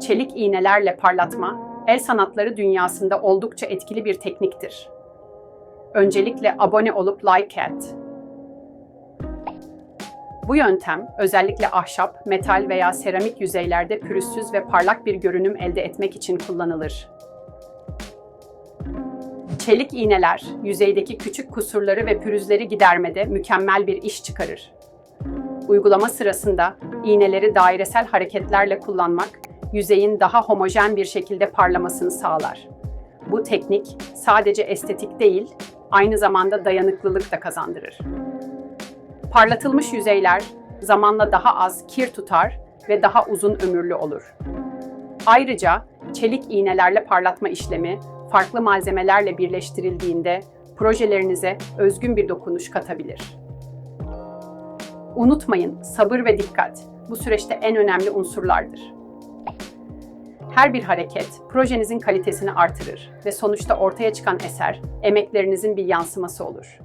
Çelik iğnelerle parlatma, el sanatları dünyasında oldukça etkili bir tekniktir. Öncelikle abone olup like et. Bu yöntem özellikle ahşap, metal veya seramik yüzeylerde pürüzsüz ve parlak bir görünüm elde etmek için kullanılır. Çelik iğneler yüzeydeki küçük kusurları ve pürüzleri gidermede mükemmel bir iş çıkarır. Uygulama sırasında iğneleri dairesel hareketlerle kullanmak yüzeyin daha homojen bir şekilde parlamasını sağlar. Bu teknik sadece estetik değil, aynı zamanda dayanıklılık da kazandırır. Parlatılmış yüzeyler zamanla daha az kir tutar ve daha uzun ömürlü olur. Ayrıca çelik iğnelerle parlatma işlemi farklı malzemelerle birleştirildiğinde projelerinize özgün bir dokunuş katabilir. Unutmayın, sabır ve dikkat bu süreçte en önemli unsurlardır. Her bir hareket projenizin kalitesini artırır ve sonuçta ortaya çıkan eser emeklerinizin bir yansıması olur.